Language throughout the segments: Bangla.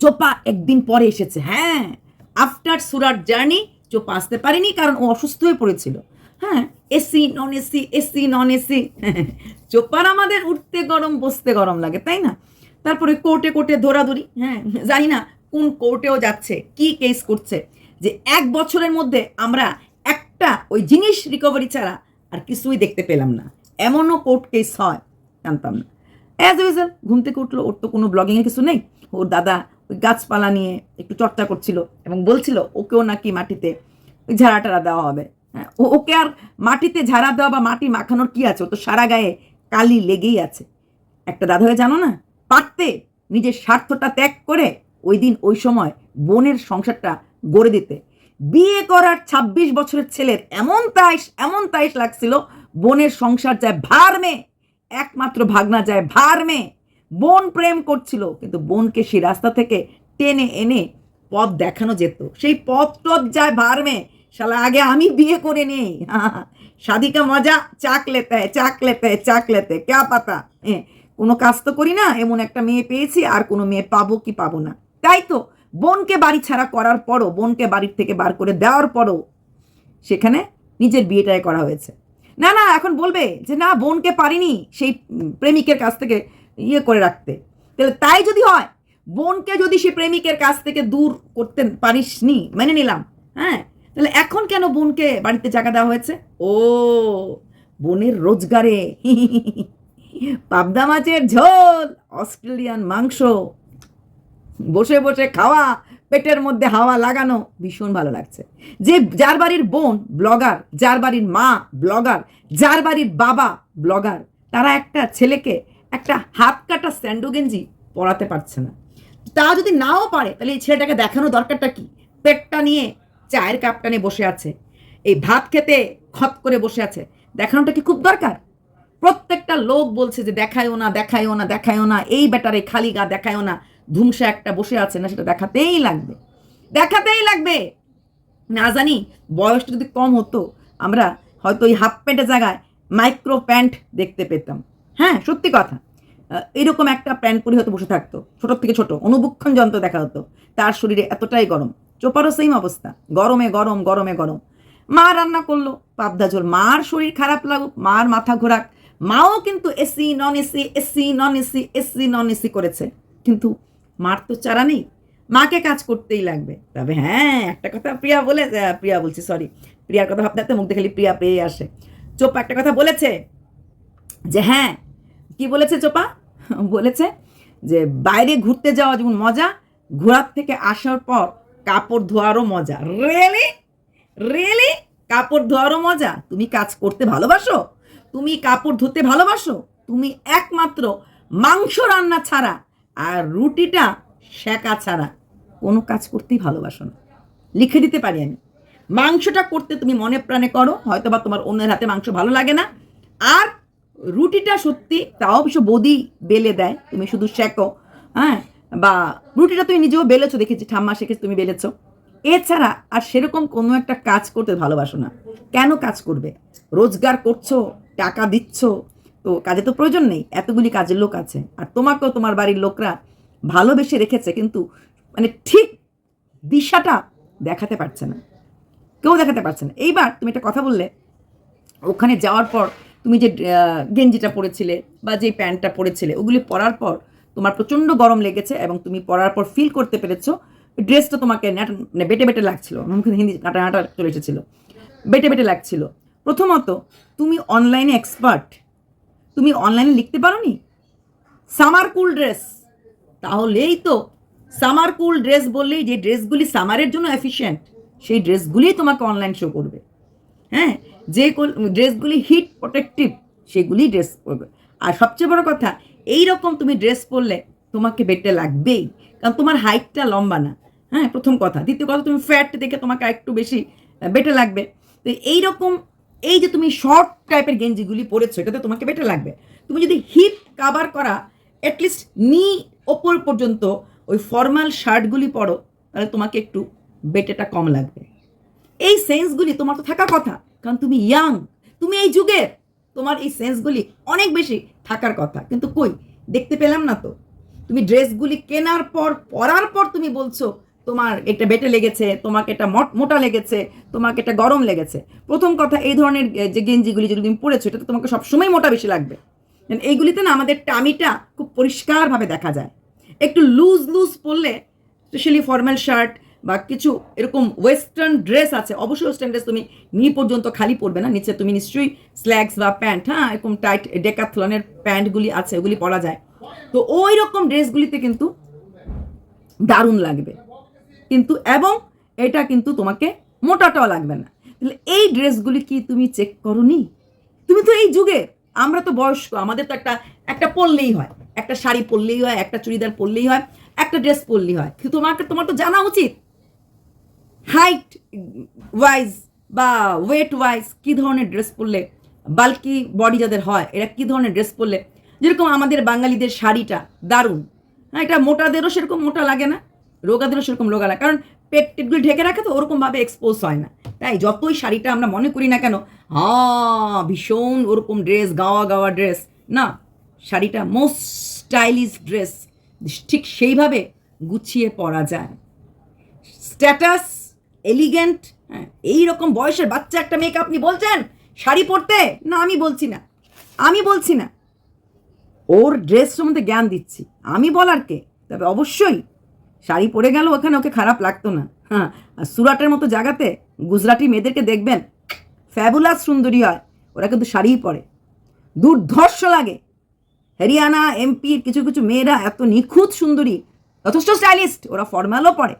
চোপা একদিন পরে এসেছে। হ্যাঁ আফটার সুরাট জার্নি চোপা আসতে পারেনি কারণ ও অসুস্থ হয়ে পড়েছিল। হ্যাঁ AC non AC AC non AC চোপার আমাদের উঠতে গরম, বসতে গরম লাগে, তাই না? তারপরে কোর্টে কোর্টে দৌড়াদৌড়ি হ্যাঁ জানি না কোন কোর্টেও যাচ্ছে, কি কেস করছে, যে এক বছরের মধ্যে আমরা একটা ওই জিনিস রিকভারি ছাড়া আর কিছুই দেখতে পেলাম না। এমনও কোর্ট কেস হয়, জানতাম না। অ্যাজ ইউজুয়াল ঘুম থেকে উঠল, ওর তো কোনো ব্লগিংয়ে কিছু নেই। ওর দাদা ওই গাছপালা নিয়ে একটু চর্চা করছিল এবং বলছিল, ওকেও নাকি মাটিতে ওই ঝাড়া টাড়া দেওয়া হবে। হ্যাঁ ওকে আর মাটিতে ঝাড়া দেওয়া বা মাটি মাখানোর কি আছে? ও তো সারা গায়ে কালি লেগেই আছে। একটা দাদা হয়ে জানো না, পারতে নিজের স্বার্থটা ত্যাগ করে ওই দিন ওই সময় বোনের সংসারটা গড়ে দিতে। বিয়ে করার ২৬ বছরের ছেলের এমন তাইশ এমন তাইশ লাগছিল, বোনের সংসার যায় ভার মেয়ে একমাত্র ভাগনা যায় ভার মেয়ে বোন প্রেম করছিল, কিন্তু বোনকে সেই রাস্তা থেকে টেনে এনে পথ দেখানো যেত। সেই পথ টথ যায় ভার মেয়ে, শালা, আগে আমি বিয়ে করে নেই। শাদি কা মজা চাক লেতে চাক লেতে চাক লেতে ক্যা পাতা? হ্যাঁ কোনো কাজ তো করি না, এমন একটা মেয়ে পেয়েছি, আর কোনো মেয়ে পাবো কি পাবো না। তাই তো, বোনকে বাড়ি ছাড়া করার পরও, বোনকে বাড়ির থেকে বার করে দেওয়ার পরও সেখানে নিজের বিয়েটাই করা হয়েছে। না না, এখন বলবে যে, না, বোনকে পারিনি, সেই প্রেমিকের কাছ থেকে ইয়ে করে রাখতে। তাহলে তাই যদি হয়, বোনকে যদি সে প্রেমিকের কাছ থেকে দূর করতে পারিস নি মেনে নিলাম হ্যাঁ? তাহলে এখন কেন বোনকে বাড়িতে জায়গা দেওয়া হয়েছে? ও, বোনের রোজগারে। পাবদা মাছের ঝোল, অস্ট্রেলিয়ান মাংস, বসে বসে খাওয়া, পেটের মধ্যে হাওয়া লাগানো, ভীষণ ভালো লাগছে। যে যার বাড়ির বোন ব্লগার, যার বাড়ির মা ব্লগার, যার বাড়ির বাবা ব্লগার, তারা একটা ছেলেকে একটা হাত কাটা স্যান্ডো গেঞ্জি পরাতে পারছে না। তা যদি নাও পারে, তাহলে এই ছেলেটাকে দেখানো দরকারটা কি? পেটটা নিয়ে, চায়ের কাপটা নিয়ে বসে আছে। এই ভাত খেতে খত করে বসে আছে। দেখানোটা কি খুব দরকার? প্রত্যেকটা লোক বলছে যে, দেখায়ও না দেখায়ও না দেখায়ও না, এই ব্যাটারে খালি গা, দেখায়ও না। ধুমসা একটা বসে আছে না, সেটা দেখাতেই লাগবে। দেখাতেই লাগবে! না জানি, বয়সটা যদি কম হতো, আমরা হয়তো ওই হাফ প্যান্টের জায়গায় মাইক্রো প্যান্ট দেখতে পেতাম। হ্যাঁ সত্যি কথা। এরকম একটা প্যান্ট পরে হয়তো বসে থাকতো, ছোট থেকে ছোট, অনুবক্ষণ যন্ত্র দেখা হতো। তার শরীরে এতটাই গরম, চোপারও সেম অবস্থা, গরমে গরম গরমে গরম। মা রান্না করল, পাবদা ঝোল, মার শরীর খারাপ লাগুক, মার মাথা ঘোরাক, মাও কিন্তু AC non AC AC non AC AC non AC করেছে। কিন্তু মার তো চারা নেই, মাকে কাজ করতেই লাগবে। তবে হ্যাঁ একটা কথা প্রিয়া বলে প্রিয়া বলছি সরি প্রিয়ার কথা ভাবতে মুখ দেখে প্রিয়া পেয়ে আসে। চোপা একটা কথা বলেছে যে হ্যাঁ কি বলেছে চোপা? বলেছে যে, বাইরে ঘুরতে যাওয়া যেমন মজা ঘোরার থেকে আসার পর কাপড় ধোয়ারও মজা। রেলি রেলি কাপড় ধোয়ারও মজা? তুমি কাজ করতে ভালোবাসো? তুমি কাপড় ধুতে ভালোবাসো? তুমি একমাত্র মাংস রান্না ছাড়া আর রুটিটা শেখা ছাড়া কোনো কাজ করতেই ভালোবাসো না। লিখে দিতে পারি আমি। মাংসটা করতে তুমি মনে প্রাণে করো হয়তো বা তোমার অন্যের হাতে মাংস ভালো লাগে না। আর রুটিটা সত্যি, তাও অবশ্য বদি বেলে দেয়, তুমি শুধু শেখো হ্যাঁ? বা রুটিটা তুমি নিজেও বেলেছো, দেখেছি, ঠাম্মা শিখেছি, তুমি বেলেছো। এছাড়া আর সেরকম কোনো একটা কাজ করতে ভালোবাসো না। কেন কাজ করবে? রোজগার করছ, টাকা দিচ্ছ, তো কাজে তো প্রয়োজন নেই, এতগুলি কাজের লোক আছে। আর তোমাকেও তোমার বাড়ির লোকরা ভালোবেসে রেখেছে, কিন্তু মানে ঠিক দিশাটা দেখাতে পারছে না। কেউ দেখাতে পারছে না। এইবার তুমি একটা কথা বললে, ওখানে যাওয়ার পর তুমি যে গেঞ্জিটা পরেছিলে বা যে প্যান্টটা পরেছিলে, ওগুলি পরার পর তোমার প্রচণ্ড গরম লেগেছে এবং তুমি পরার পর ফিল করতে পেরেছ ড্রেসটা তোমাকে মানে বেটে বেটে লাগছিল মুখে হিন্দি কাটা কাটা চলে এসেছিল, বেটে বেটে লাগছিল। প্রথমত, তুমি অনলাইনে এক্সপার্ট তুমি অনলাইনে লিখতে পারো নি সামার কুল ড্রেস তাহলেই তো সামার কুল ড্রেস বললেই যে ড্রেসগুলি সামারের জন্য এফিশিয়েন্ট সেই ড্রেসগুলিই তোমাকে অনলাইন শো করবে। হ্যাঁ? যে ড্রেসগুলি হিট প্রোটেক্টিভ, সেগুলি ড্রেস পরবে। আর সবচেয়ে বড় কথা এই রকম তুমি ড্রেস পরলে তোমাকে বেটে লাগবেই, কারণ তোমার হাইটটা লম্বা না। হ্যাঁ প্রথম কথা। দ্বিতীয় কথা, তুমি ফ্যাট দেখে তোমাকে একটু বেশি বেটে লাগবে। তো এই রকম এই যে তুমি শর্ট টাইপের গেঞ্জিগুলি পরেছো, এটাতে তোমাকে বেটে লাগবে। তুমি যদি হিপ কাভার করা অ্যাটলিস্ট নি ওপর পর্যন্ত ওই ফর্মাল শার্টগুলি পরো, তাহলে তোমাকে একটু বেটেটা কম লাগবে। এই সেন্সগুলি তোমার তো থাকার কথা। কারণ তুমি ইয়াং তুমি এই যুগের। তোমার এই সেন্সগুলি অনেক বেশি থাকার কথা। কিন্তু কই? দেখতে পেলাম না তো। তুমি ড্রেসগুলি কেনার পর, পরার পর তুমি বলছো, তোমার এটা বেটে লেগেছে, তোমাকে এটা মট- লেগেছে, তোমাকে এটা গরম লেগেছে। প্রথম কথা, এই ধরনের যে গেঞ্জিগুলি যেগুলো তুমি পরেছো এটা তো তোমাকে সবসময় মোটা বেশি লাগবে। এইগুলিতে না আমাদের টামিটা খুব পরিষ্কারভাবে দেখা যায়। একটু লুজ লুজ পরলে স্পেশালি ফর্মাল শার্ট বা কিছু এরকম ওয়েস্টার্ন ড্রেস আছে, অবশ্যই ওয়েস্টার্ন ড্রেস তুমি নি পর্যন্ত খালি পরবে না, নিচে তুমি নিশ্চয়ই স্ল্যাক্স বা প্যান্ট হ্যাঁ এরকম টাইট ডেকাথলনের প্যান্টগুলি আছে, ওগুলি পরা যায়। তো ওই রকম ড্রেসগুলিতে কিন্তু দারুণ লাগবে। কিন্তু এবং এটা কিন্তু তোমাকে মোটাটাও লাগবে না। তাহলে এই ড্রেসগুলি কি তুমি চেক করনি? তুমি তো এই যুগে, আমরা তো বয়স্ক, আমাদের তো একটা একটা পরলেই হয়। একটা শাড়ি পরলেই হয়, একটা চুড়িদার পরলেই হয়, একটা ড্রেস পরলেই হয়। তোমাকে, তোমার তো জানা উচিত হাইট ওয়াইজ বা ওয়েট ওয়াইজ কী ধরনের ড্রেস পরলে বাল্কি বডি যাদের হয়, এরা কী ধরনের ড্রেস পরলে? যেরকম আমাদের বাঙালিদের শাড়িটা, দারুণ। হ্যাঁ এটা মোটাদেরও সেরকম মোটা লাগে না, রোগাদেরও সেরকম রোগা লাগে। কারণ পেট টেটগুলি ঢেকে রাখে তো, ওরকমভাবে এক্সপোজ হয় না। তাই যতই শাড়িটা আমরা মনে করি না কেন হ্যাঁ ভীষণ ওরকম ড্রেস গাওয়া গাওয়া ড্রেস না, শাড়িটা মোস্ট স্টাইলিশ ড্রেস ঠিক সেইভাবে গুছিয়ে পরা যায়। স্ট্যাটাস এলিগেন্ট হ্যাঁ এইরকম বয়সের বাচ্চা একটা মেয়েকে আপনি বলছেন? শাড়ি পরতে? না, আমি বলছি না। আমি বলছি না। ওর ড্রেস সম্বন্ধে জ্ঞান দিচ্ছি। আমি বলার কে? তবে অবশ্যই শাড়ি পরে গেল, ওখানে ওকে খারাপ লাগতো না। হ্যাঁ আর সুরাটের মতো জায়গাতে গুজরাটি মেয়েদেরকে দেখবেন ফ্যাবুলাস সুন্দরী হয়। ওরা কিন্তু শাড়িই পরে। দুর্ধর্ষ লাগে। হরিয়ানা এমপির কিছু কিছু মেয়েরা এত নিখুঁত সুন্দরী, যথেষ্ট স্টাইলিস্ট ওরা ফর্মালও পরে।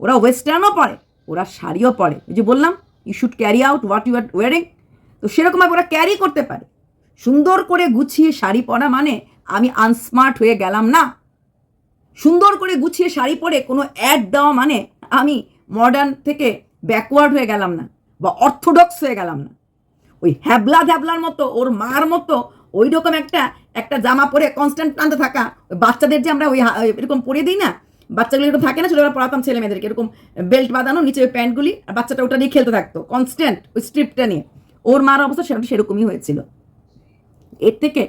ওরা ওয়েস্টার্নও পরে। ওরা শাড়িও পরে। এই যে বললাম you should carry out what you are wearing তো সেরকমভাবে ওরা ক্যারি করতে পারে। সুন্দর করে গুছিয়ে শাড়ি পরা মানে আমি আনস্মার্ট হয়ে গেলাম না। সুন্দর করে গুছিয়ে শাড়ি পরে কোনো অ্যাড দেওয়া মানে আমি মডার্ন থেকে ব্যাকওয়ার্ড হয়ে গেলাম না বা অর্থোডক্স হয়ে গেলাম না। ওই হ্যাবলা ধ্যাবলার মতো, ওর মার মতো ওই রকম একটা একটা জামা পরে কনস্ট্যান্ট টানতে থাকা, ওই বাচ্চাদের যে আমরা ওই এরকম পরে দিই না বাচ্চাগুলো এরকম থাকে না, ছোটবেলা পড়াতাম ছেলে মেয়েদেরকে এরকম বেল্ট বাঁধানো, নিচে ওই প্যান্টগুলি, আর বাচ্চাটা ওটা নিয়ে খেলতে থাকতো কনস্ট্যান্ট ওই স্ট্রিপটা নিয়ে। ওর মার অবস্থা সেটা সেরকমই হয়েছিল। এর থেকে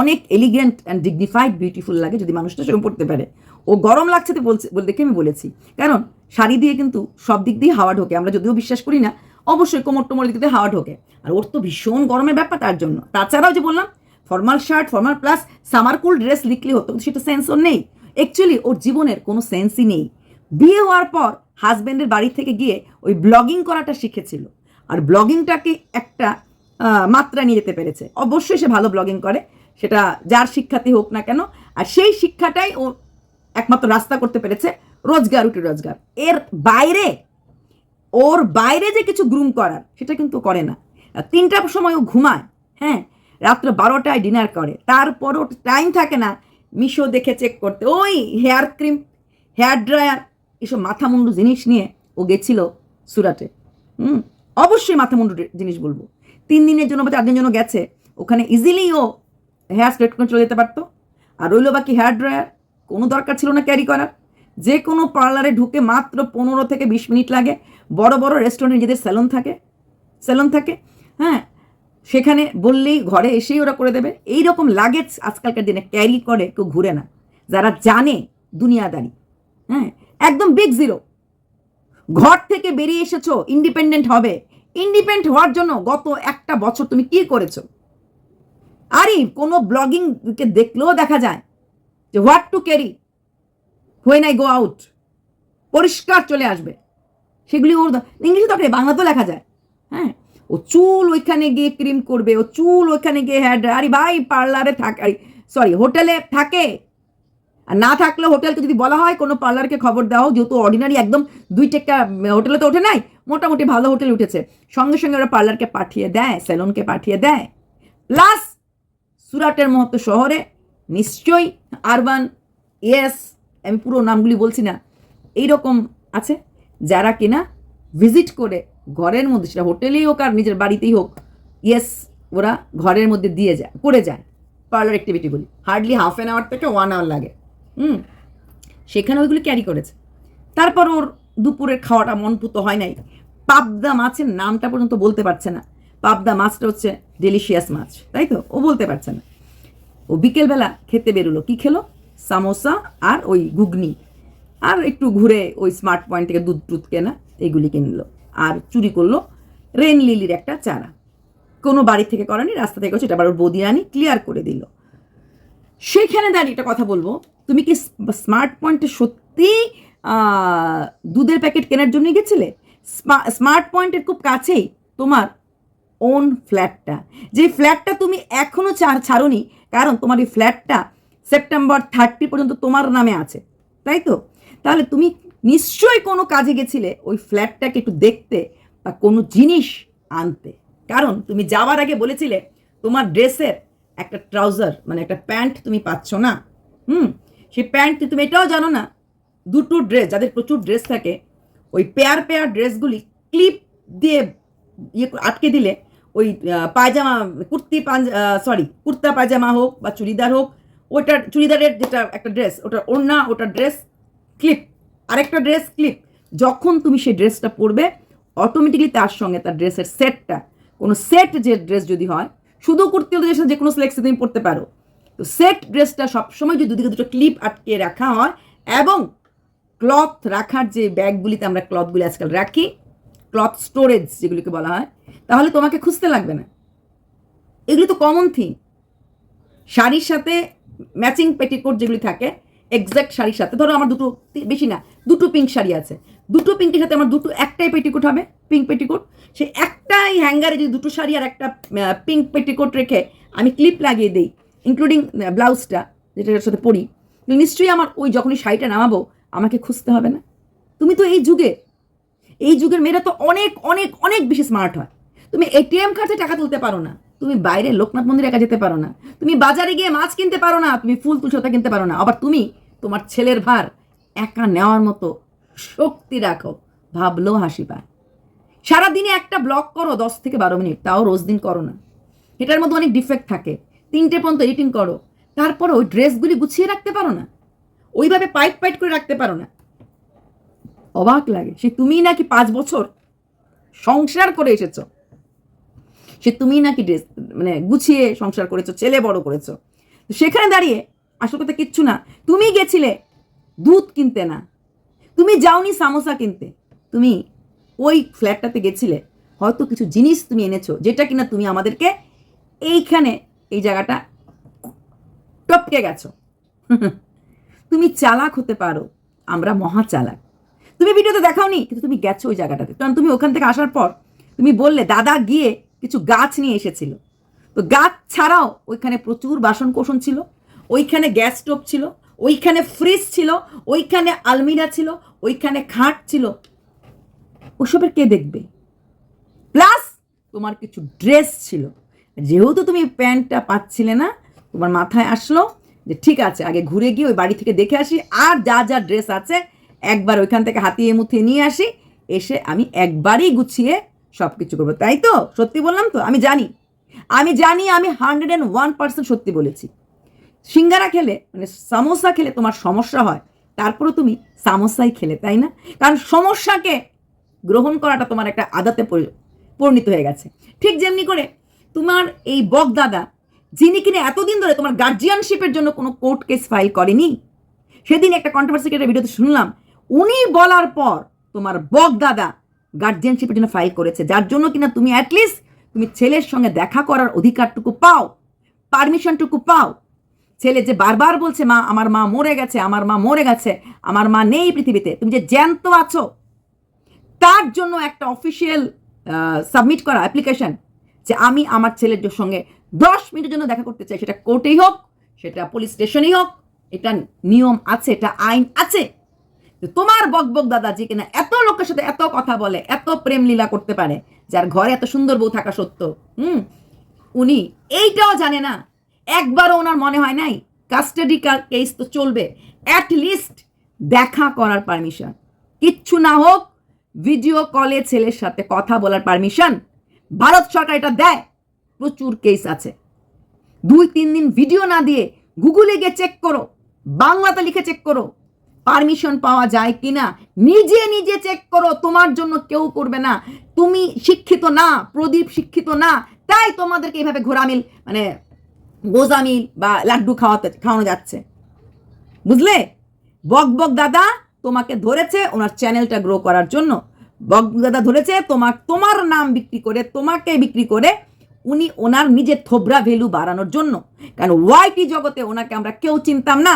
অনেক এলিগেন্ট অ্যান্ড ডিগনিফাইড বিউটিফুল লাগে যদি মানুষটা সেরকম পড়তে পারে। ও গরম লাগছে তো বলছে, বলে, দেখে আমি বলেছি। কারণ শাড়ি দিয়ে কিন্তু সব দিক দিয়ে হাওয়া ঢোকে, আমরা যদিও বিশ্বাস করি না, অবশ্যই কোমর টোমর দিক দিয়ে হাওয়া ঢোকে। আর ওর তো ভীষণ গরমের ব্যাপার তার জন্য। তাছাড়াও যে বললাম formal shirt formal plus summer cool dress লিখলে হতো সেটা সেন্স ওর নেই। অ্যাকচুয়ালি ওর জীবনের কোনো সেন্সই নেই। বিয়ে হওয়ার পর হাজব্যান্ডের বাড়ি থেকে গিয়ে ওই ব্লগিং করাটা শিখেছিল। আর ব্লগিংটাকে একটা মাত্রা নিয়ে যেতে পেরেছে। অবশ্যই সে ভালো ব্লগিং করে। সেটা যার শিক্ষাতে হোক না কেন। আর সেই শিক্ষাটাই ও একমাত্র রাস্তা করতে পেরেছে রোজগার উঠে রোজগার। এর বাইরে, ওর বাইরে যে কিছু গ্রুম করার, সেটা কিন্তু করে না। আর তিনটার সময় ও ঘুমায় হ্যাঁ? রাত্র বারোটায় ডিনার করে। তারপরও টাইম থাকে না। মিশো দেখে চেক করতে। ওই হেয়ার ক্রিম হেয়ার ড্রায়ার এসব মাথা মুন্ডু জিনিস নিয়ে ও গেছিল সুরাটে। হুম, অবশ্যই মাথা মুন্ডু জিনিস বলব। তিন দিনের জন্য বা চার দিনের জন্য গেছে। ওখানে ইজিলি ও হেয়ার স্ট্রেট করে চলে যেতে পারতো। আর রইল বাকি হেয়ার ড্রায়ার কোনো দরকার ছিল না ক্যারি করার। যে কোনো পার্লারে ঢুকে মাত্র পনেরো থেকে বিশ মিনিট লাগে। বড় বড় রেস্টুরেন্টে নিজেদের স্যালন থাকে। স্যালন থাকে। হ্যাঁ সেখানে বললেই ঘরে এসেই ওরা করে দেবে। এই রকম লাগেজ আজকালকার দিনে ক্যারি করে কেউ ঘুরে না। যারা জানে দুনিয়াদারি হ্যাঁ? একদম বিগ জিরো ঘর থেকে বেরিয়ে এসেছ ইন্ডিপেন্ডেন্ট হবে। ইন্ডিপেন্ডেন্ট হওয়ার জন্য গত একটা বছর তুমি কি করেছ? আরে, কোনো ব্লগিংকে দেখলেও দেখা যায় যে what to carry when I go out পরিষ্কার চলে আসবে। সেগুলি ওর ইংলিশে তো বাংলাতেও লেখা যায় হ্যাঁ? ও চুল ওইখানে গিয়ে ক্রিম করবে, ও চুল ওইখানে গিয়ে হেয়ার আরে ভাই, পার্লারে থাকে সরি হোটেলে থাকে। আর না থাকলে হোটেলকে যদি বলা হয়, কোনো পার্লারকে খবর দাও যেহেতু অর্ডিনারি একদম দুই টেক্কা হোটেলে তো ওঠে নাই, মোটামুটি ভালো হোটেল উঠেছে। সঙ্গে সঙ্গে ওরা পার্লারকে পাঠিয়ে দেয়, স্যালনকে পাঠিয়ে দেয়। প্লাস সুরাটের মতো শহরে নিশ্চয়ই আরবান, ইয়েস, আমি পুরো নামগুলি বলছি না এই রকম আছে, যারা কিনা ভিজিট করে ঘরের মধ্যে, সেটা হোটেলেই হোক আর নিজের বাড়িতেই হোক ইয়েস ওরা ঘরের মধ্যে দিয়ে যায়, করে যায় পার্লার অ্যাক্টিভিটিগুলি হার্ডলি হাফ অ্যান আওয়ার থেকে ওয়ান আওয়ার লাগে। হুম? সেখানে ওইগুলি ক্যারি করেছে। তারপর ওর দুপুরের খাওয়াটা মনপুত হয় নাই। পাবদা মাছের নামটা পর্যন্ত বলতে পারছে না। পাবদা মাছটা হচ্ছে ডেলিশিয়াস মাছ, তাই তো? ও বলতে পারছে না। ও বিকেলবেলা খেতে বেরোলো। কি খেলো? সামোসা আর ওই ঘুগনি। আর একটু ঘুরে ওই স্মার্ট পয়েন্ট থেকে দুধ টুধ কেনা এগুলি কিনলো। আর চুরি করল রেন লিলির একটা চারা। কোনো বাড়ি থেকে করেনি, রাস্তা থেকে সেটা আবার ওর বৌদি আনি ক্লিয়ার করে দিল। সেইখানে দাঁড়িয়ে একটা কথা বলব, তুমি কি স্মার্ট পয়েন্টে সত্যি দুধের প্যাকেট কেনার জন্য গেছিলে? স্মার্ট পয়েন্টের খুব কাছেই তোমার ওন ফ্ল্যাটটা যে ফ্ল্যাটটা তুমি এখনও ছাড়োনি, কারণ তোমার এই ফ্ল্যাটটা সেপ্টেম্বর থার্টি পর্যন্ত তোমার নামে আছে, তাই তো? তাহলে তুমি নিশ্চয়ই কোনো কাজে গেছিলে ওই ফ্ল্যাটটাকে একটু দেখতে বা কোনো জিনিস আনতে। কারণ তুমি যাওয়ার আগে বলেছিলে তোমার ড্রেসের একটা ট্রাউজার মানে একটা প্যান্ট তুমি পাচ্ছ না। হুম? সেই প্যান্ট তুমি এটাও জানো না, দুটো ড্রেস, যাদের প্রচুর ড্রেস থাকে, ওই পেয়ার পেয়ার ড্রেসগুলি ক্লিপ দিয়ে ইয়ে আটকে দিলে ওই পায়জামা, কুর্তি সরি কুর্তা পায়জামা হোক বা চুড়িদার হোক ওটার চুড়িদারের যেটা একটা ড্রেস ওটা ওড়না ওটা ড্রেস ক্লিপ আরেকটা ড্রেস ক্লিপ যখন তুমি সেই ড্রেসটা পরবে অটোমেটিকলি তার সঙ্গে তার ড্রেসের সেটটা কোনো সেট যে ড্রেস যদি হয়, শুধু কুর্তি ড্রেস যে কোনো সিলেক্সে তুমি পরতে পারো। তো সেট ড্রেসটা সবসময় যদি দুদিকে দুটো ক্লিপ আটকে রাখা হয় এবং ক্লথ রাখার যে ব্যাগগুলিতে আমরা ক্লথগুলি আজকাল রাখি ক্লথ স্টোরেজ যেগুলিকে বলা হয়, তাহলে তোমাকে খুঁজতে লাগবে না। এগুলি তো কমন থিং শাড়ির সাথে ম্যাচিং পেটিকোট যেগুলি থাকে এক্স্যাক্ট শাড়ির সাথে। ধরো আমার দুটো বেশি না, দুটো পিঙ্ক শাড়ি আছে। দুটো পিঙ্কের সাথে আমার দুটো একটাই পেটিকোট হবে পিঙ্ক পেটিকোট সেই একটাই হ্যাঙ্গারে যদি দুটো শাড়ি আর একটা পিঙ্ক পেটিকোট রেখে আমি ক্লিপ লাগিয়ে দিই ইনক্লুডিং ব্লাউজটা যেটার সাথে পরি নিশ্চয়ই আমার ওই যখনই শাড়িটা নামাবো, আমাকে খুঁজতে হবে না। তুমি তো এই যুগে, এই যুগের মেয়েরা তো অনেক অনেক অনেক বেশি স্মার্ট হয়। তুমি এটিএম কার্ডে টাকা তুলতে পারো না। তুমি বাইরে লোকনাথ মন্দিরে একা যেতে পারো না। তুমি বাজারে গিয়ে মাছ কিনতে পারো না, তুমি ফুল তুলসতা কিনতে পারো না। আবার তুমি তোমার ছেলের ভার একা নেওয়ার মতো শক্তি রাখো। ভাবলেও হাসি পায়। সারাদিনে একটা ব্লগ করো দশ থেকে বারো মিনিট, তাও রোজ দিন করো না। এটার মধ্যে অনেক ডিফেক্ট থাকে। তিনটে পর্যন্ত এডিটিং করো। তারপরে ওই ড্রেসগুলি গুছিয়ে রাখতে পারো না। ওইভাবে পাইট পাইট করে রাখতে পারো না। অবাক লাগে। সে তুমি নাকি পাঁচ বছর সংসার করে এসেছ। সে তুমি নাকি ড্রেস মানে গুছিয়ে সংসার করেছ, ছেলে বড় করেছ। সেখানে দাঁড়িয়ে আসল কথা কিচ্ছু না। তুমি গেছিলে দুধ কিনতে না। তুমি যাওনি সামোসা কিনতে। তুমি ওই ফ্ল্যাটটাতে গেছিলে। হয়তো কিছু জিনিস তুমি এনেছো, যেটা কিনা তুমি আমাদেরকে এইখানে এই জায়গাটা টপকে গেছো। তুমি চালাক হতে পারো, আমরা মহা চালাক। তুমি ভিডিওতে দেখাওনি, কিন্তু তুমি গেছো ওই জায়গাটাতে। কারণ তুমি ওখান থেকে আসার পর তুমি বললে, দাদা গিয়ে কিছু গাছ নিয়ে এসেছিল। তো গাছ ছাড়াও ওইখানে প্রচুর বাসন কোসন ছিল, ওইখানে গ্যাস স্টোভ ছিল, ওইখানে ফ্রিজ ছিল, ওইখানে আলমিরা ছিল, ওইখানে খাট ছিল। ওসবের কে দেখবে? প্লাস তোমার কিছু ড্রেস ছিল। যেহেতু তুমি প্যান্টটা পাচ্ছিলে না, তোমার মাথায় আসলো যে ঠিক আছে, আগে ঘুরে গিয়ে ওই বাড়ি থেকে দেখে আসি, আর যা যা ড্রেস আছে একবার ওইখান থেকে হাতিয়ে মুথিয়ে নিয়ে আসি, এসে আমি একবারই গুছিয়ে সব কিছু করব। তাই তো? সত্যি বললাম তো? আমি জানি। আমি জানি, আমি হান্ড্রেড অ্যান্ড ওয়ান পার্সেন্ট সত্যি বলেছি। সিঙ্গারা খেলে মানে সামোসা খেলে তোমার সমস্যা হয় তারপরে তুমি সামোসাই খেলে, তাই না? কারণ সমস্যাকে গ্রহণ করাটা তোমার একটা আদাতে পরিণত হয়ে গেছে। ঠিক যেমনি করে তোমার এই বকদাদা যিনি কিনা এতদিন ধরে তোমার গার্জিয়ানশিপের জন্য কোনো কোর্ট কেস ফাইল করেনি, সেদিন একটা কন্ট্রোভার্সি একটা ভিডিওতে শুনলাম, উনি বলার পর তোমার বকদাদা গার্জিয়ানশিপের জন্য ফাইল করেছে। যার জন্য কিনা তুমি অ্যাটলিস্ট তুমি ছেলের সঙ্গে দেখা করার অধিকারটুকু পাও পারমিশনটুকু পাও। ছেলে যে বারবার বলছে, মা, আমার মা মরে গেছে, আমার মা মরে গেছে, আমার মা নেই পৃথিবীতে। তুমি যে জ্যান্ত আছো, তার জন্য একটা অফিসিয়াল সাবমিট করা অ্যাপ্লিকেশন যে আমি আমার ছেলের সঙ্গে দশ মিনিটের জন্য দেখা করতে চাই। সেটা কোর্টেই হোক, সেটা পুলিশ স্টেশনেই হোক, এটা নিয়ম আছে, এটা আইন আছে। তো তোমার বকবক দাদা যে কিনা এত লোকের সাথে এত কথা বলে, এত প্রেম লীলা করতে পারে, যার ঘরে এত সুন্দর বউ থাকা সত্য, হুম? উনি এইটাও জানে না। একবারও ওনার মনে হয় নাই কাস্টাডি কেস তো চলবে। অ্যাট লিস্ট দেখা করার পারমিশন কিচ্ছু না হোক ভিডিও কলে ছেলের সাথে কথা বলার পারমিশন ভারত সরকার এটা দেয়। প্রচুর কেস আছে। দুই তিন দিন ভিডিও না দিয়ে গুগলে গিয়ে চেক করো। বাংলাতে লিখে চেক করো। পারমিশন পাওয়া যায় কিনা? নিজে নিজে চেক করো, তোমার জন্য কেউ করবে না। তুমি শিক্ষিত না, প্রদীপ শিক্ষিত না, তাই তোমাদেরকে এইভাবে ঘোরামিল মানে গোজামিল বা লাড্ডু খাওয়াতে, খাওয়ানো যাচ্ছে। বুঝলে? বক বক দাদা তোমাকে ধরেছে ওনার চ্যানেলটা গ্রো করার জন্য। বক দাদা ধরেছে তোমার তোমার নাম বিক্রি করে, তোমাকে বিক্রি করে উনি ওনার নিজের থোবরা ভ্যালু বাড়ানোর জন্য। কারণ ওয়াইটি জগতে ওনাকে আমরা কেউ চিনতাম না।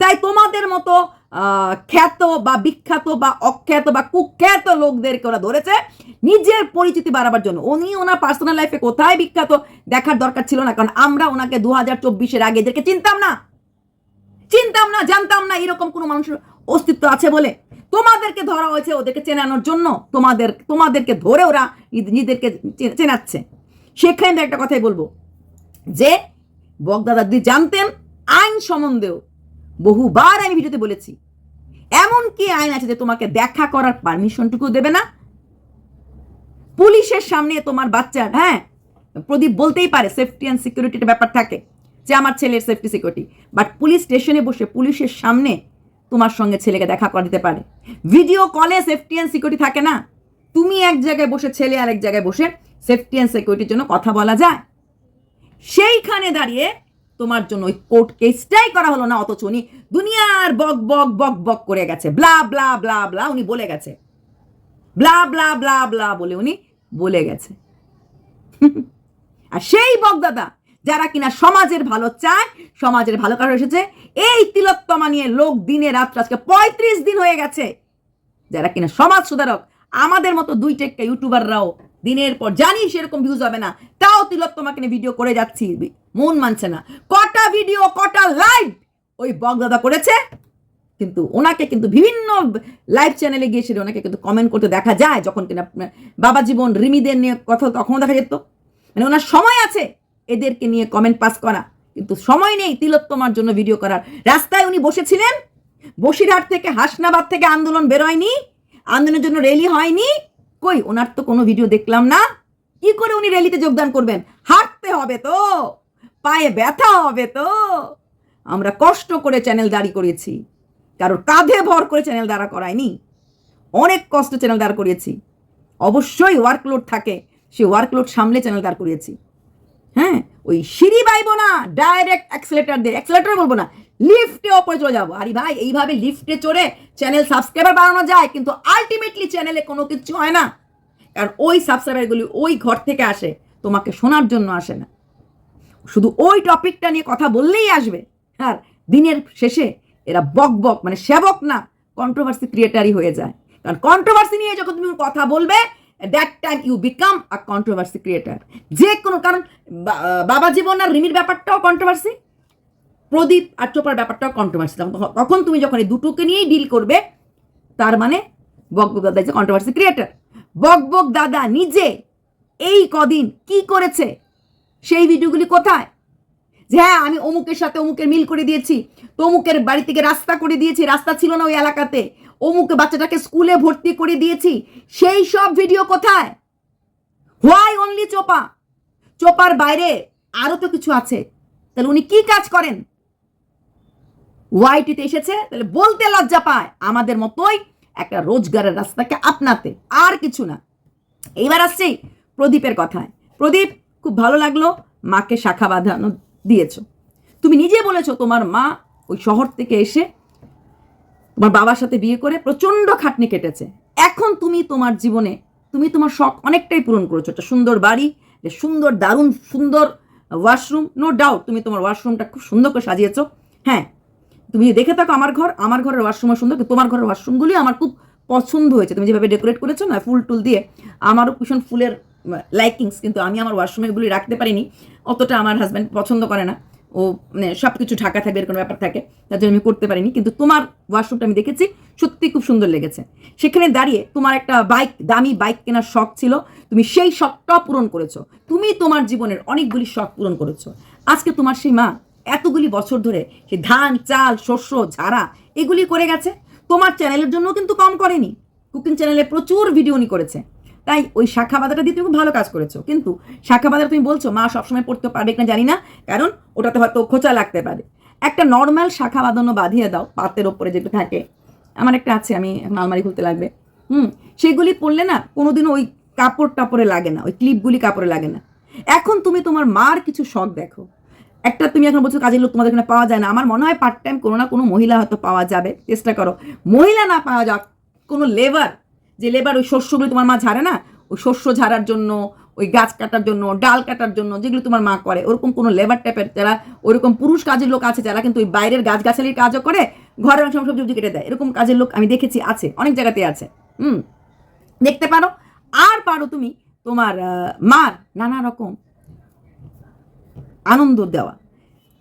তাই তোমাদের মতো খ্যাত বা বিখ্যাত বা অখ্যাত বা কুখ্যাত লোকদেরকে ওরা ধরেছে নিজের পরিচিতি বাড়াবার জন্য। উনি ওনার পার্সোনাল লাইফে কোথায় বিখ্যাত দেখার দরকার ছিল না, কারণ আমরা ওনাকে দু হাজার চব্বিশের আগে এদেরকে চিনতাম না। চিনতাম না, জানতাম না এরকম কোনো মানুষের অস্তিত্ব আছে বলে। তোমাদেরকে ধরা হয়েছে ওদেরকে চেনানোর জন্য। তোমাদের, তোমাদেরকে ধরে ওরা নিজেদেরকে চেনাচ্ছে। সেখানে একটা কথাই বলব। যে বগদাদা যদি জানতেন, আইন সম্বন্ধেও বহুবার আমি ভিডিওতে বলেছি। এমন কি আইন আছে যে তোমাকে দেখা করার পারমিশনটুকু দেবে না। পুলিশের সামনে তোমার বাচ্চার হ্যাঁ প্রদীপ বলতেই পারে সেফটি অ্যান্ড সিকিউরিটির ব্যাপার থাকে যে আমার ছেলের সেফটি সিকিউরিটি বাট পুলিশ স্টেশনে বসে পুলিশের সামনে তোমার সঙ্গে ছেলেকে দেখা করা দিতে পারে। ভিডিও কলে সেফটি অ্যান্ড সিকিউরিটি থাকে না। তুমি এক জায়গায় বসে, ছেলে আরেক জায়গায় বসে সেফটি অ্যান্ড সিকিউরিটির জন্য কথা বলা যায়। সেইখানে দাঁড়িয়ে তোমার জন্য ওই কোর্ট কেসটাই করা হলো না, অথচ উনি দুনিয়ার বক বক বক বক করে গেছে। ব্লা ব্লা ব্লা ব্লা উনি বলে গেছে। ব্লা ব্লা ব্লা ব্লা বলে উনি বলে গেছে। আর সেই বকদাদা যারা কিনা সমাজের ভালো চায়, সমাজের ভালো কারণ এসেছে, এই তিলোত্তমা নিয়ে লোক দিনে রাত্র আজকে পঁয়ত্রিশ দিন হয়ে গেছে। যারা কিনা সমাজ সুধারক, আমাদের মতো দুই টেক্কা ইউটিউবাররাও দিনের পর জানি সেরকম ভিউজ হবে না। তাও তিলোত্তমাকে নিয়ে ভিডিও করে যাচ্ছি। মন মানছে না। কটা ভিডিও কটা লাইভ ওই বকদাদা করেছে। কিন্তু ওনাকে কিন্তু বিভিন্ন লাইভ চ্যানেলে গিয়ে সেটা ওনাকে কিন্তু কমেন্ট করতে দেখা যায়, যখন কিনা বাবা জীবন, রিমিদের নিয়ে কথা তখনও দেখা যেত। মানে ওনার সময় আছে এদেরকে নিয়ে কমেন্ট পাস করা। কিন্তু সময় নেই তিলোত্তমার জন্য ভিডিও করার। রাস্তায় উনি বসেছিলেন। বসিরহাট থেকে হাসনাবাদ থেকে আন্দোলন বেরোয়নি। আন্দোলনের জন্য র্যালি হয়নি। কই, ওনার তো কোনো ভিডিও দেখলাম না। কি করে উনি র্যালিতে যোগদান করবেন? হাঁটতে হবে তো, পায়ে ব্যথা হবে তো। আমরা কষ্ট করে চ্যানেল দাঁড়ি করেছি কারোর কাঁধে ভর করে চ্যানেল দাঁড়া করায়নি। অনেক কষ্ট চ্যানেল দাঁড় করিয়েছি। অবশ্যই ওয়ার্কলোড থাকে সে ওয়ার্কলোড সামলে চ্যানেল দাঁড় করিয়েছি। হ্যাঁ ওই সিঁড়ি বাইবো না ডাইরেক্ট অ্যাক্সিলেটার দিয়ে অ্যাক্সিলেটার বলব না লিফটে ওপরে চলে যাব। আরে ভাই, এইভাবে লিফটে চড়ে চ্যানেল সাবস্ক্রাইবার বাড়ানো যায়, কিন্তু আলটিমেটলি চ্যানেলে কোনো কিছু হয় না। কারণ ওই সাবস্ক্রাইবারগুলি ওই ঘর থেকে আসে, তোমাকে শোনার জন্য আসে না। শুধু ওই টপিকটা নিয়ে কথা বললেই আসবে। আর দিনের শেষে এরা বক বক মানে সেবক না কন্ট্রোভার্সি ক্রিয়েটারই হয়ে যায়। কারণ কন্ট্রোভার্সি নিয়ে যখন তুমি কথা বলবে that time you become a controversy creator যে কোনো কারণ বাবা জীবন আর রিমির ব্যাপারটাও কন্ট্রোভার্সি প্রদীপ আর চোপার ব্যাপারটাও কন্ট্রোভার্সি তখন তুমি যখন এই দুটোকে নিয়েই ডিল করবে, তার মানে বক দাদা কন্ট্রোভার্সি ক্রিয়েটার বক বক দাদা নিজে। এই কদিন কি করেছে? সেই ভিডিওগুলি কোথায়? যে হ্যাঁ আমি অমুকের সাথে অমুকের মিল করে দিয়েছি, তমুকের বাড়ি থেকে রাস্তা করে দিয়েছি, রাস্তা ছিল না ওই এলাকাতে। অমুক বাচ্চাটাকে স্কুলে ভর্তি করে দিয়েছি, সেই সব ভিডিও কোথায়? Why only চোপা? চোপার বাইরে আরও তো কিছু আছে। তাহলে উনি কি কাজ করেন? ওয়াইটিতে এসেছে, তাহলে বলতে লজ্জা পায়। আমাদের মতোই একটা রোজগারের রাস্তাকে আপনাতে, আর কিছু না। এইবার আসছি প্রদীপের কথায়। প্রদীপ, খুব ভালো লাগল মাকে শাখা বাঁধানো দিয়েছ। তুমি নিজে বলেছ তোমার মা ওই শহর থেকে এসে তোমার বাবার সাথে বিয়ে করে প্রচণ্ড খাটনি কেটেছে। এখন তুমি তোমার জীবনে, তুমি তোমার শখ অনেকটাই পূরণ করেছ। একটা সুন্দর বাড়ি সুন্দর দারুণ, সুন্দর ওয়াশরুম নো ডাউট তুমি তোমার ওয়াশরুমটা খুব সুন্দর করে সাজিয়েছো। হ্যাঁ তুমি দেখে থাকো আমার ঘর, আমার ঘরের ওয়াশরুমও সুন্দর তোমার ঘরের ওয়াশরুমগুলি আমার খুব পছন্দ হয়েছে। তুমি যেভাবে ডেকোরেট করেছ না, ফুল টুল দিয়ে, আমারও ভীষণ ফুলের লাইকিংস কিন্তু আমি আমার ওয়াশরুমেরগুলি রাখতে পারিনি, অতটা আমার হাজব্যান্ড পছন্দ করে না। ও মানে সব কিছু ঢাকা থাকবে এরকম ব্যাপার থাকে, তার জন্য আমি করতে পারিনি, কিন্তু তোমার ওয়াশরুমটা আমি দেখেছি, সত্যি খুব সুন্দর লেগেছে। সেখানে দাঁড়িয়ে তোমার একটা বাইক দামি বাইক কেনার শখ ছিল, তুমি সেই শখটাও পূরণ করেছ। তুমি তোমার জীবনের অনেকগুলি শখ পূরণ করেছ। আজকে তোমার সেই মা এতগুলি বছর ধরে সে ধান, চাল, শস্য, ঝাড়া এগুলি করে গেছে। তোমার চ্যানেলের জন্য কিন্তু কম করেনি। কুকিং চ্যানেলে প্রচুর ভিডিও উনি করেছে। তাই ওই শাখা বাজারটা দিয়ে তুমি খুব ভালো কাজ করেছ। কিন্তু শাখা বাজার তুমি বলছো, মা, সবসময় পড়তে পারবে কিনা জানি না। কারণ ওটাতে হয়তো খোঁচা লাগতে পারে। একটা নর্মাল শাখা বাঁধানো বাঁধিয়ে দাও, পাতের ওপরে যেটা থাকে। আমার একটা আছে, আমি এখন আলমারি খুলতে লাগবে। হুম, সেগুলি পরলে না কোনোদিনও ওই কাপড় টাপড়ে লাগে না, ওই ক্লিপগুলি কাপড়ে লাগে না। এখন তুমি তোমার মার কিছু শখ দেখো। একটা তুমি এখন বলছো কাজের লোক তোমাদের এখানে পাওয়া যায় না। আমার মনে হয় পার্ট টাইম কোনো না কোনো মহিলা হয়তো পাওয়া যাবে। চেষ্টা করো। মহিলা না পাওয়া যাক, কোনো লেবার যে লেবার ওই শস্যগুলো তোমার মা ঝাড়ে না, ওই শস্য ঝাড়ার জন্য, ওই গাছ কাটার জন্য, ডাল কাটার জন্য, যেগুলো তোমার মা করে, ওরকম কোনো লেবার টাইপের যারা ওরকম পুরুষ কাজের লোক আছে, যারা কিন্তু ওই বাইরের গাছগাছালির কাজও করে, ঘরের অনেক সময় সবজি কেটে দেয়। এরকম কাজের লোক আমি দেখেছি আছে, অনেক জায়গাতে আছে। হুম, দেখতে পারো। আর পারো তুমি তোমার মার নানা রকম আনন্দ দেওয়া।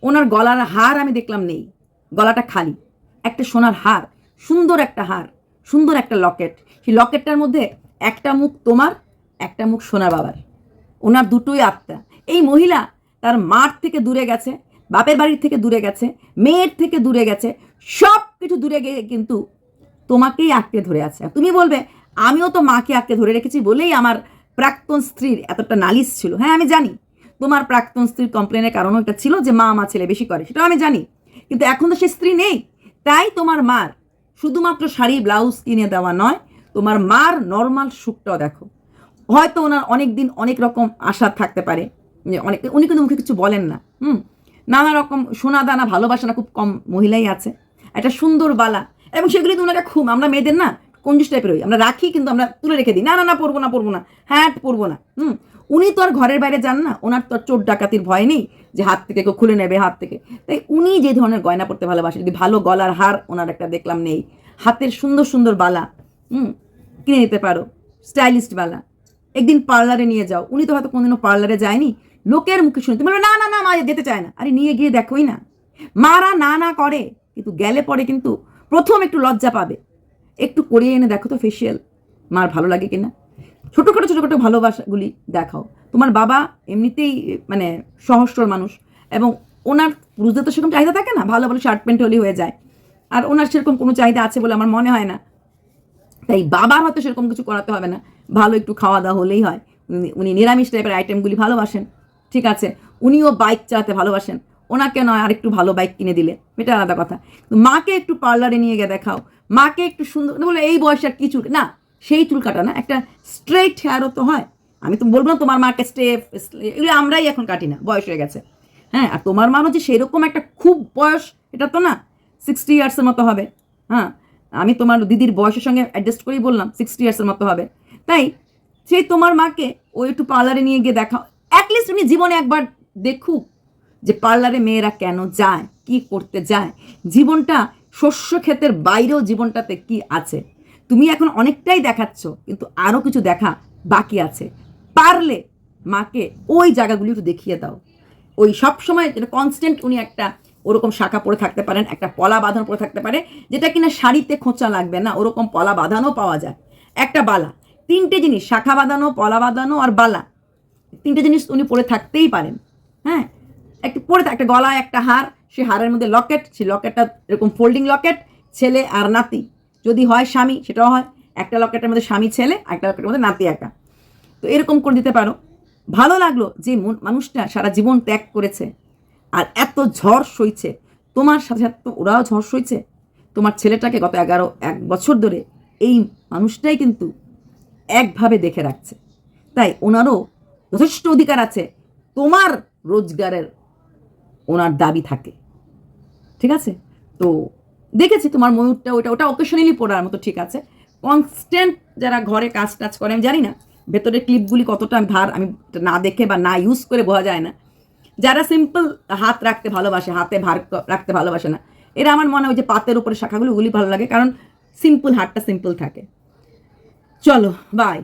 ওনার গলার হার আমি দেখলাম নেই। গলাটা খালি। একটা সোনার হার। সুন্দর একটা হার। সুন্দর একটা লকেট। সেই লকেটটার মধ্যে একটা মুখ তোমার, একটা মুখ সোনার বাবার। ওনার দুটোই আত্মা। এই মহিলা তার মার থেকে দূরে গেছে, বাপের বাড়ির থেকে দূরে গেছে, মেয়ের থেকে দূরে গেছে সব কিছু দূরে গিয়ে কিন্তু তোমাকেই আঁকড়ে ধরে আছে। তুমি বলবে, আমিও তো মাকে আঁকড়ে ধরে রেখেছি বলেই আমার প্রাক্তন স্ত্রীর এতটা নালিশ ছিল। হ্যাঁ আমি জানি। তোমার প্রাক্তন স্ত্রীর কমপ্লেনের কারণও এটা ছিল যে মা মা ছেলে বেশি করে সেটা আমি জানি। কিন্তু এখন তো সে স্ত্রী নেই। তাই তোমার মার, শুধুমাত্র শাড়ি, ব্লাউজ কিনে দেওয়া নয়, তোমার মার নর্মাল সুখটাও দেখো। হয়তো ওনার অনেক দিন অনেক রকম আশা থাকতে পারে অনেক, উনি কিন্তু মুখে কিছু বলেন না, হুম? নানা রকম সোনা দানা ভালোবাসা না, খুব কম মহিলাই আছে। একটা সুন্দর বালা, এবং সেগুলি তো ওনারা খুব, আমরা মেয়েদের না, কঞ্জুস টাইপের হই। আমরা রাখি, কিন্তু আমরা তুলে রেখে দিই। না না না, পরবো না পরবো না হ্যাঁ পরবো না, হুম? উনি তো আর ঘরের বাইরে যান না, ওনার তো চোর ডাকাতির ভয় নেই যে হাত থেকে কেউ খুলে নেবে হাত থেকে। তাই উনি যে ধরনের গয়না পরতে ভালোবাসেন যদি ভালো গলার হার ওনার একটা দেখলাম নেই। হাতের সুন্দর সুন্দর বালা, হুম, কিনে নিতে পারো, স্টাইলিস্ট বালা। একদিন পার্লারে নিয়ে যাও। উনি তো হয়তো কোনোদিনও পার্লারে যায়নি। লোকের মুখে শুনে তুমি না না না, মা, যেতে চায় না। আরে নিয়ে গিয়ে দেখোই না। মারা না না করে, কিন্তু গেলে পরে কিন্তু প্রথম একটু লজ্জা পাবে। একটু করিয়ে এনে দেখো তো ফেসিয়াল মার ভালো লাগে কিনা। ছোটোখাটো ছোটোখাটো ভালোবাসাগুলি দেখাও। তোমার বাবা এমনিতেই মানে সহস্রর মানুষ এবং ওনার পুরুষদের তো সেরকম চাহিদা থাকে না, ভালো ভালো শার্ট প্যান্ট হলেই হয়ে যায়। আর ওনার সেরকম কোনো চাহিদা আছে বলে আমার মনে হয় না। তাই বাবার হয়তো সেরকম কিছু করাতে হবে না। ভালো একটু খাওয়া দাওয়া হলেই হয়। উনি- নিরামিষ টাইপের আইটেমগুলি ভালোবাসেন। ঠিক আছে? উনিও বাইক চালাতে ভালোবাসেন। ওনাকে নয়, আরেকটু ভালো বাইক কিনে দিলে। এটা আলাদা কথা। মাকে একটু পার্লারে নিয়ে গিয়ে দেখাও। মাকে একটু সুন্দর, বলে এই বয়সে আর কিছু না। সেই চুল কাটা না, একটা স্ট্রেট হেয়ারও তো হয়। আমি তো বলব না তোমার মাকে স্টেপ এগুলো আমরাই এখন কাটি না, বয়স হয়ে গেছে। হ্যাঁ আর তোমার মানও যে সেরকম একটা খুব বয়স, এটা তো না সিক্সটি ইয়ার্সের মতো হবে। হ্যাঁ আমি তোমার দিদির বয়সের সঙ্গে অ্যাডজাস্ট করেই বললাম সিক্সটি ইয়ার্সের মতো হবে। তাই সেই তোমার মাকে ও একটু পার্লারে নিয়ে গিয়ে দেখাও। অ্যাটলিস্ট উনি জীবনে একবার দেখুক যে পার্লারে মেয়েরা কেন যায়, কি করতে যায়। জীবনটা শস্য ক্ষেতের বাইরেও জীবনটাতে কি আছে? তুমি এখন অনেকটাই দেখাচ্ছ, কিন্তু আরও কিছু দেখা বাকি আছে। পারলে মাকে ওই জায়গাগুলি একটু দেখিয়ে দাও। ওই সব সময় যেটা কনস্ট্যান্ট উনি একটা ওরকম শাখা পরে থাকতে পারেন, একটা পলা বাঁধানো পরে থাকতে পারে, যেটা কিনা শাড়িতে খোঁচা লাগবে না, ওরকম পলা বাঁধানো পাওয়া যায়। একটা বালা, তিনটে জিনিস, শাখা বাঁধানো, পলা বাঁধানো আর বালা, তিনটে জিনিস উনি পরে থাকতেই পারেন। হ্যাঁ একটু পরে একটা গলায় একটা হার, সে হারের মধ্যে লকেট, সেই লকেটটা এরকম ফোল্ডিং লকেট, ছেলে আর নাতি। যদি হয় স্বামী, সেটাও হয়। একটা লকেটের মধ্যে স্বামী ছেলে একটা লকেটের মধ্যে নাতি একা। তো এরকম করে দিতে পারো। ভালো লাগল যে মন- মানুষটা সারা জীবন ত্যাগ করেছে আর এত ঝড় সইছে। তোমার সাথে সাথে তো ওরাও ঝড় সইছে। তোমার ছেলেটাকে গত এগারো, এক বছর ধরে এই মানুষটাই কিন্তু একভাবে দেখে রাখছে। তাই ওনারও যথেষ্ট অধিকার আছে। তোমার রোজগারের ওনার দাবি থাকে। ঠিক আছে? তো দেখেছি তোমার ময়ূরটা ওটা ওটা অকেশনালি পড়ার মতো ঠিক আছে। কনস্ট্যান্ট যারা ঘরে কাজ টাজ করে, আমি জানি না ভেতরের ক্লিপগুলি কতটা ধার, আমি না দেখে বা না ইউজ করে বোঝা যায় না। যারা সিম্পল হাত রাখতে ভালোবাসে, হাতে ভার রাখতে ভালোবাসে না, এরা আমার মনে হয় যে পাতের উপরে শাখাগুলো ওগুলি ভালো লাগে, কারণ সিম্পল হাতটা সিম্পল থাকে। চলো বাই